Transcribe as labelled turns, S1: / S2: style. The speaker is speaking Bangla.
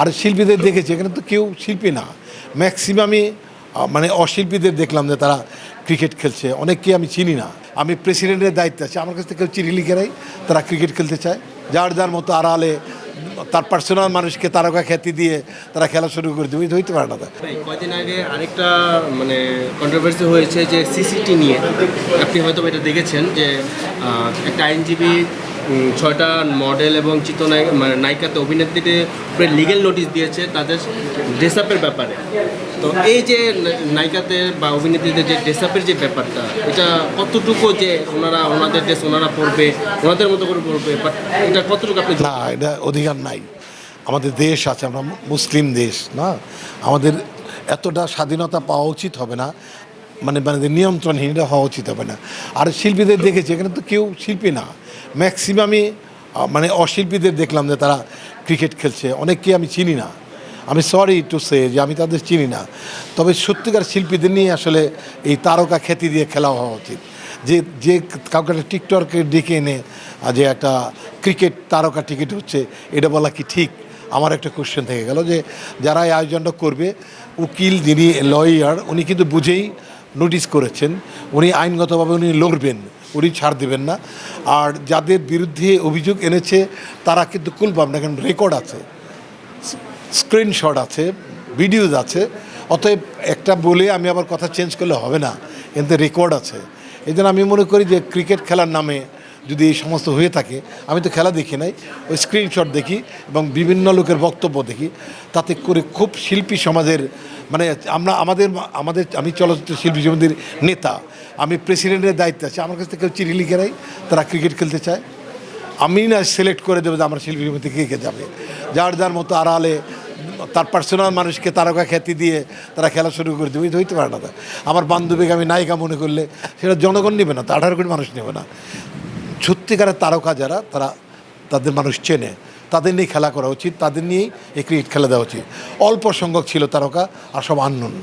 S1: আর শিল্পীদের দেখেছি, এখানে তো কেউ শিল্পী না। ম্যাক্সিমামই মানে অশিল্পীদের দেখলাম যে তারা ক্রিকেট খেলছে। অনেককে আমি চিনি না। আমি প্রেসিডেন্টের দায়িত্বে আছি। আমার কাছ থেকে কেউ চিঠি লিখে নেয় তারা ক্রিকেট খেলতে চায়। যার যার মতো আড়ালে, তার পার্সোনাল মানুষকে তারকা খ্যাতি দিয়ে তারা খেলা শুরু করে দেবে। হইতে পারে না
S2: কয়দিন আগে আরেকটা মানে কন্ট্রোভার্সি হয়েছে যে সিসিটি নিয়ে। আপনি হয়তো এটা দেখেছেন যে একটা আইনজীবী ছয়টা মডেল এবং চিত্রনায়ক মানে নায়িকাতে অভিনেত্রীদের লিগেল নোটিশ দিয়েছে তাদের ড্রেস আপের ব্যাপারে। তো এই যে না- নায়িকাদের বা অভিনেত্রীদের যে ড্রেস আপের যে ব্যাপারটা, এটা কতটুকু যে ওনারা, ওনাদের ড্রেস ওনারা পরবে, ওনাদের মতো করে পরবে বাট এটা কতটুকু আপনি
S1: না, এটা অধিকার নাই। আমাদের দেশ আছে, আমরা মুসলিম দেশ, না? আমাদের এতটা স্বাধীনতা পাওয়া উচিত হবে না। মানে মানে নিয়ন্ত্রণহীন, এটা হওয়া উচিত হবে না। আর শিল্পীদের দেখেছি, এখানে তো কেউ শিল্পী না। ম্যাক্সিমামই মানে অশিল্পীদের দেখলাম যে তারা ক্রিকেট খেলছে। অনেককে আমি চিনি না। আমি সরি টু সে যে আমি তাদের চিনি না। তবে সত্যিকার শিল্পীদের নিয়ে আসলে এই তারকা খ্যাতি দিয়ে খেলা হওয়া উচিত। যে যে কাউকে একটা টিকটককে ডেকে এনে যে একটা ক্রিকেট তারকা টিকিট হচ্ছে, এটা বলা কি ঠিক? আমার একটা কোশ্চেন থেকে গেল যে, যারা এই আয়োজনটা করবে, উকিল যিনি লয়ার উনি কিন্তু বুঝেই নোটিশ করেছেন, উনি আইনগতভাবে উনি লড়বেন, উনি ছাড় দেবেন না। আর যাদের বিরুদ্ধে অভিযোগ এনেছে, তারা কিন্তু খুলবাম না কারণ রেকর্ড আছে স্ক্রিনশট আছে ভিডিওজ আছে। অতএব একটা বলে আমি আবার কথা চেঞ্জ করলে হবে না, কিন্তু রেকর্ড আছে। এই আমি মনে করি যে ক্রিকেট খেলার নামে যদি এই সমস্ত হয়ে থাকে, আমি তো খেলা দেখি নাই, ওই স্ক্রিনশট দেখি এবং বিভিন্ন লোকের বক্তব্য দেখি। তাতে করে খুব শিল্পী সমাজের মানে আমরা, আমাদের আমাদের, আমি চলচ্চিত্র শিল্পী সমিতির নেতা, আমি প্রেসিডেন্টের দায়িত্বে আছি, আমার কাছ থেকে কেউ চিঠি লিখে নেয় তারা ক্রিকেট খেলতে চায়। আমি না সিলেক্ট করে দেবো যে আমার শিল্পী সমিতি কে কে যাবে। যার যার মতো আড়ালে তার পার্সোনাল মানুষকে তারকা খ্যাতি দিয়ে তারা খেলা শুরু করে দেবে হইতে পারে না। আমার বান্ধবীকে আমি নায়িকা মনে করলে সেটা জনগণ নেবে না, তা আঠারো কোটি মানুষ নেবে না। সত্যিকারের তারকা যারা, তারা তাদের মানুষ চেনে। তাদের নিয়ে খেলা করা উচিত, তাদের নিয়েই এই ক্রিকেট খেলা দেওয়া উচিত। অল্প সংখ্যক ছিল তারকা আর সব আননোন